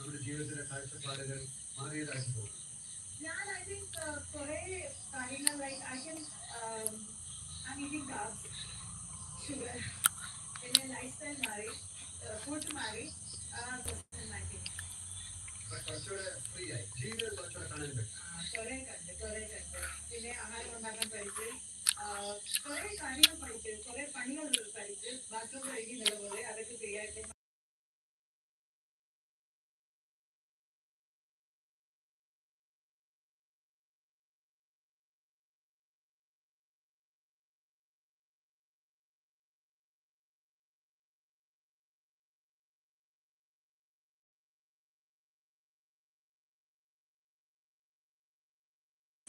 നമ്മുടെ ജീവിതത്തിലെ കാഴ്ചപ്പാടുകൾ മാറിയതായിട്ട് പോകും ഞാൻ ഐ തിങ്ക് കുറെ കാര്യങ്ങൾ like I can I eating carbs sugar പിന്നെ ലൈഫ് സ്റ്റൈൽ മാറി ഫുഡ് മാറി മാറ്റി അപ്പൊ കുറച്ചുകൂടെ കുറെ കണ്ട് കുറെ കണ്ട് പിന്നെ ആഹാരം ഉണ്ടാക്കാൻ പഠിച്ച് കുറെ കാര്യങ്ങൾ പഠിച്ച് കുറെ പണികൾ പഠിച്ച് ബാത്റൂം കഴുകി പോലെ അതൊക്കെ ചെയ്യായിട്ട്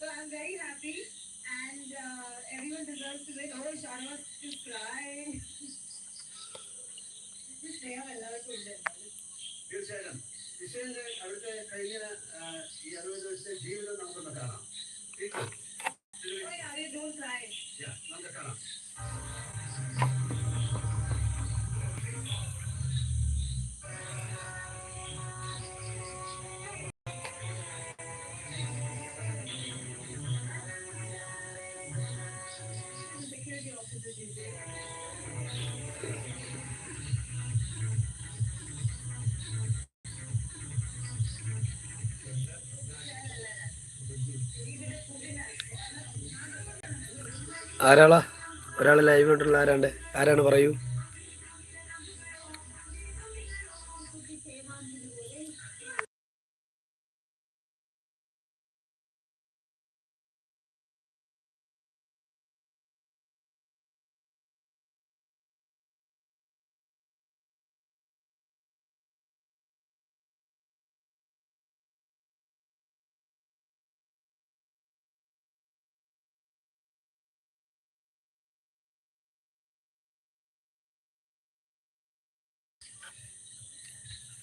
So I'm very happy and uh, everyone deserves to win. Oh, Sharma to cry. സ്നേഹം എല്ലാവർക്കും ഉണ്ട് തീർച്ചയായിട്ടും ജിസയിലിന്റെ അവിടുത്തെ കഴിഞ്ഞ ആ, ഈ അറുപത് ദിവസത്തെ ജീവിതം നമുക്കൊന്ന് കാണാം ആരാളാ? ഒരാൾ ലൈവ് ഇട്ടുള്ള ആരാണ്ട്? ആരാണ് പറയൂ?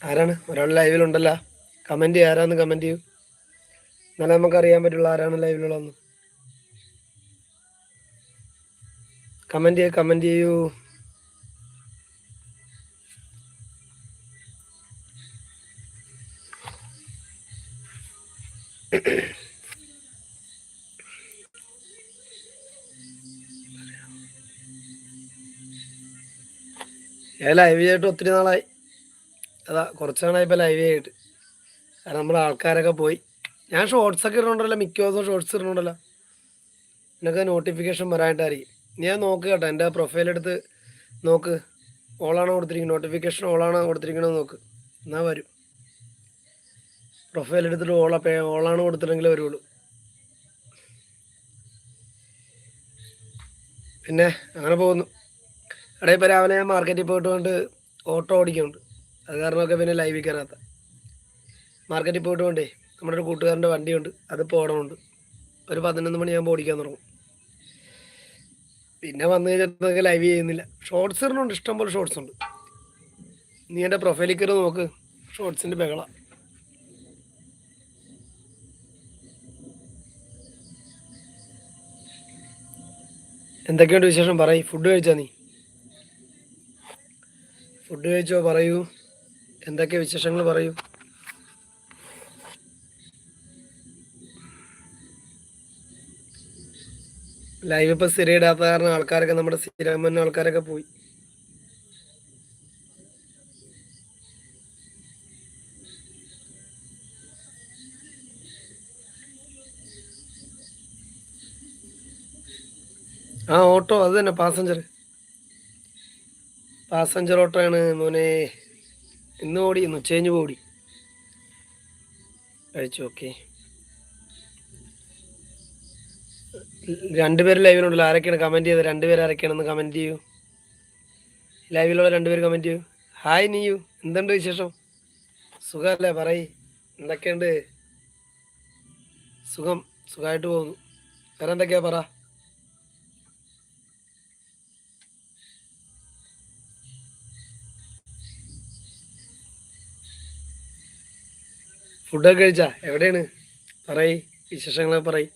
ആരാണ്? ഒരാൾ ലൈവിലുണ്ടല്ലോ കമന്റ് ചെയ്യും ആരാന്ന് കമന്റ് ചെയ്യൂ. എന്നാലേ നമുക്ക് അറിയാൻ പറ്റുള്ളൂ ആരാണ് ലൈവിലുള്ളതെന്ന് കമന്റ് ചെയ്യൂ കമന്റ് ചെയ്യൂ. ഏ ലൈവ് ചെയ്തിട്ട് ഒത്തിരി നാളായി. അതാ കുറച്ച് ഇപ്പോൾ ലൈവ് ആയിട്ട്. കാരണം നമ്മൾ ആൾക്കാരൊക്കെ പോയി. ഞാൻ ഷോർട്സ് ഒക്കെ ഇടുന്നുണ്ടല്ലോ മിക്ക ദിവസവും ഷോർട്സ് ഇടുന്നുണ്ടല്ലോ എന്നൊക്കെ നോട്ടിഫിക്കേഷൻ വരാനായിട്ടായിരിക്കും ഞാൻ നോക്ക് കേട്ടോ എന്റെ പ്രൊഫൈൽ എടുത്ത് നോക്ക്. ഓളാണോ കൊടുത്തിരിക്കുന്നത്? നോട്ടിഫിക്കേഷൻ ഓളാണോ കൊടുത്തിരിക്കണോ നോക്ക്. എന്നാൽ വരും. പ്രൊഫൈൽ എടുത്തിട്ട് ഓള പേ ഓളാണ് കൊടുത്തിട്ടെങ്കിലേ വരുള്ളൂ. പിന്നെ അങ്ങനെ പോകുന്നു. അവിടെ ഇപ്പോൾ രാവിലെ ഞാൻ മാർക്കറ്റിൽ പോയിട്ട് കൊണ്ട് ഓട്ടോ ഓടിക്കുന്നുണ്ട്. അത് കാരണമൊക്കെ പിന്നെ ലൈവിൽ കയറാത്ത മാർക്കറ്റിൽ പോയിട്ട് കൊണ്ടേ നമ്മുടെ ഒരു കൂട്ടുകാരന്റെ വണ്ടിയുണ്ട്. അത് പോകണമുണ്ട് ഒരു പതിനൊന്ന് മണിയാകുമ്പോൾ ഓടിക്കാൻ തുടങ്ങും. പിന്നെ വന്നു കഴിഞ്ഞിട്ടൊക്കെ ലൈവ് ചെയ്യുന്നില്ല. ഷോർട്സ് ഇടുന്നുണ്ട് ഇഷ്ടംപോലെ ഷോർട്സ് ഉണ്ട്. നീ എന്റെ പ്രൊഫൈലിൽ കയറി നോക്ക്. ഷോർട്സിന്റെ ബഹള. എന്തൊക്കെയുണ്ട് വിശേഷം? പറയ്. ഫുഡ് കഴിച്ചാ നീ? ഫുഡ് കഴിച്ചോ? പറയൂ. എന്തൊക്കെ വിശേഷങ്ങൾ പറയൂ? ലൈവ് ഇപ്പൊ സ്ഥിരം ഇടാത്ത കാരണം ആൾക്കാരൊക്കെ നമ്മുടെ സ്ഥിരം ആൾക്കാരൊക്കെ പോയി. ആ ഓട്ടോ അത് തന്നെ പാസഞ്ചർ പാസഞ്ചർ ഓട്ടോ ആണ് മോനെ. ഇന്ന് ഓടി ഇന്ന് ഉച്ചകഴിഞ്ഞ് ഓടി. കഴിച്ചു ഓക്കെ രണ്ടുപേരും ലൈവിലുണ്ടല്ലോ ആരൊക്കെയാണ് കമന്റ് ചെയ്തത്? രണ്ടുപേർ ആരൊക്കെയാണെന്ന് കമന്റ് ചെയ്യൂ. ലൈവിലുള്ള രണ്ടുപേർ കമന്റ് ചെയ്യൂ. ഹായ് നീയു. എന്തുണ്ട് വിശേഷം? സുഖമല്ലേ? പറയ്. എന്തൊക്കെയുണ്ട്? സുഖം. സുഖമായിട്ട് പോകുന്നു. വേറെ എന്തൊക്കെയാ പറ? ഫുഡൊക്കെ കഴിച്ചാ? എവിടെയാണ്? പറയ് വിശേഷങ്ങളൊക്കെ പറയ്.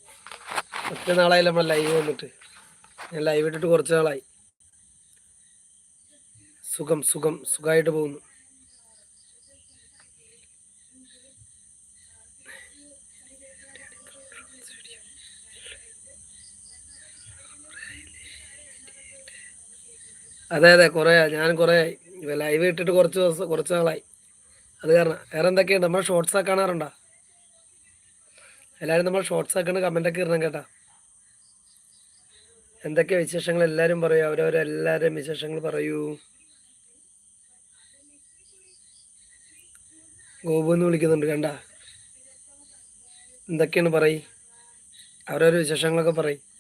ഒറ്റ നാളായില്ല നമ്മൾ ലൈവ് വന്നിട്ട്. ഞാൻ ലൈവ് ഇട്ടിട്ട് കുറച്ച് നാളായി. സുഖം സുഖം സുഖമായിട്ട് പോകുന്നു. അതെ അതെ കുറേ ഞാൻ കുറേ ലൈവ് ഇട്ടിട്ട് കുറച്ച് ദിവസം കുറച്ച് നാളായി. അത് കാരണം വേറെ എന്തൊക്കെയുണ്ട്? നമ്മൾ ഷോർട്സ് ഒക്കെ എല്ലാവരും നമ്മൾ ഷോർട്സ് ആക്കണ കമന്റൊക്കെ ഇടണം കേട്ടാ. എന്തൊക്കെ വിശേഷങ്ങൾ എല്ലാവരും പറയൂ. അവരവരെല്ലാവരും വിശേഷങ്ങൾ പറയൂ. ഗോപു എന്ന് വിളിക്കുന്നുണ്ട് കണ്ട? എന്തൊക്കെയാണ് പറയ്? അവരവരുടെ വിശേഷങ്ങളൊക്കെ പറയ്.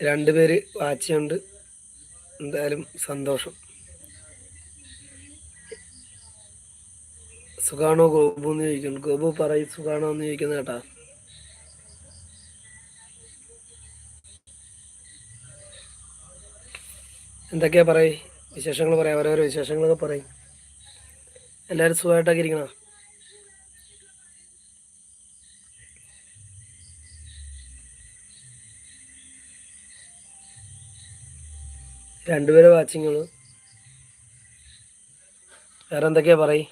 രണ്ടുപേര് വാച്ചുണ്ട് എന്തായാലും സന്തോഷം. സുഖാണോ ഗോപു എന്ന് ചോദിക്കുന്നു. ഗോപു പറയും സുഖാണോ എന്ന് ചോദിക്കുന്ന കേട്ടാ. എന്തൊക്കെയാ പറയ്? വിശേഷങ്ങൾ പറയാം ഓരോരോ വിശേഷങ്ങളൊക്കെ പറയും. എല്ലാവരും സുഖമായിട്ടൊക്കെ ഇരിക്കണോ? രണ്ടുപേരെ വാച്ചിങ് വാച്ചിങ്ങുള്ളൂ വേറെ എന്തൊക്കെയാ പറയ്?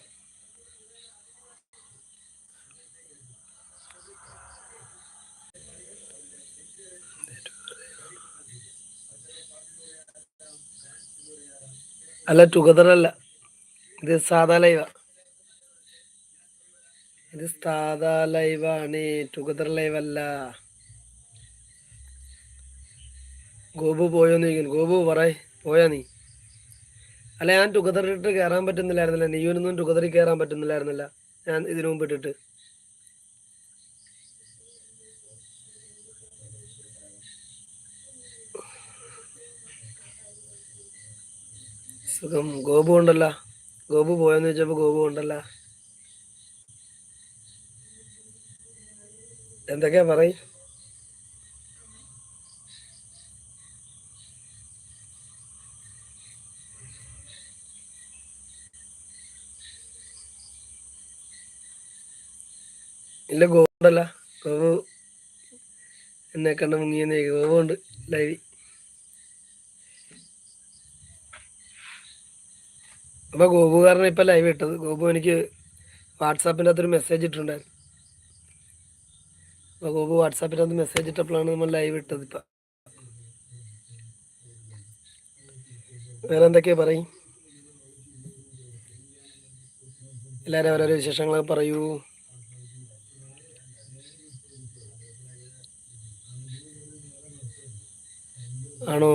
അല്ല ടുഗദർ അല്ല. ഇത് സാധാ ലൈവ ഇത് സാധാ ലൈവാണ് ടുഗദർ ലൈവ് അല്ല. ഗോപു പോയോന്ന് ചോദിക്കുന്നു ഗോപു പറയ് പോയാ നീ. അല്ല ഞാൻ ടുഗദർ ഇട്ട് കയറാൻ പറ്റുന്നില്ലായിരുന്നില്ല. നീയൊന്നും ടുഗദറിൽ കയറാൻ പറ്റുന്നില്ലായിരുന്നില്ല. ഞാൻ ഇതിനു മുമ്പ് ഇട്ടിട്ട്. സുഖം. ഗോപു ഉണ്ടല്ല. ഗോപു പോയെന്ന് ചോദിച്ചപ്പോ ഗോപു ഉണ്ടല്ല. എന്തൊക്കെയാ പറയ്? ഇല്ല ഗോണ്ടല്ല ഗോപു എന്നെ കണ്ട മുങ്ങിയെന്ന് ഗോപു ഉണ്ട് ലൈവ് അപ്പൊ ഗോപു കാരണം ഇപ്പൊ ലൈവ് ഇട്ടത്. ഗോപു എനിക്ക് വാട്സാപ്പിന്റെ അകത്തൊരു മെസ്സേജ് ഇട്ടിട്ടുണ്ടായിരുന്നു. അപ്പൊ ഗോപു വാട്സാപ്പിന്റെ അകത്ത് മെസ്സേജ് ഇട്ടപ്പോഴാണ് നമ്മൾ ലൈവ് ഇട്ടത് ഇപ്പൊ. വേറെ എന്തൊക്കെയാ പറയും? എല്ലാവരും ഓരോരോ വിശേഷങ്ങളൊക്കെ പറയൂ. ആണോ?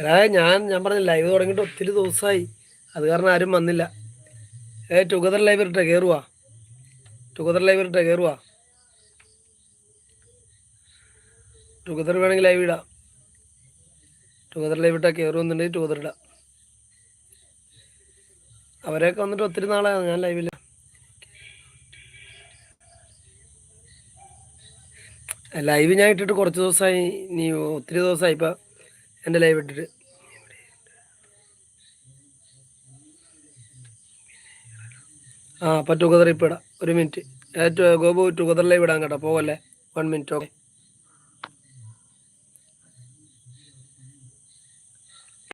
എടാ ഞാൻ ഞാൻ പറഞ്ഞ ലൈവ് തുടങ്ങിയിട്ട് ഒത്തിരി ദിവസമായി. അത് കാരണം ആരും വന്നില്ല. ഏ ടുഗദർ ലൈവ് ഇട്ടെ കയറുവാ ടുഗദർ ലൈവ് ഇട്ടെ കയറുവാ ടുഗദർ വേണമെങ്കിൽ ലൈവ് ഇടാം. ടുഗദർ ലൈവ് ഇട്ടാൽ കയറുമെന്നുണ്ടെങ്കിൽ ടുഗദർ ഇടാം. അവരെയൊക്കെ വന്നിട്ട് ഒത്തിരി നാളാണ് ഞാൻ ലൈവില്ല ലൈവ് ഞാൻ ഇട്ടിട്ട് കുറച്ച് ദിവസമായി. നീ ഒത്തിരി ദിവസമായി ഇപ്പം എന്റെ ലൈവ് ഇട്ടിട്ട്. ആ അപ്പം ടുഗദർ ഇപ്പം ഇടാം. ഒരു മിനിറ്റ് ഗോപു ടുഗദർ ലൈവ് ഇടാൻ കേട്ടോ. പോകല്ലേ വൺ മിനിറ്റ് ഓക്കെ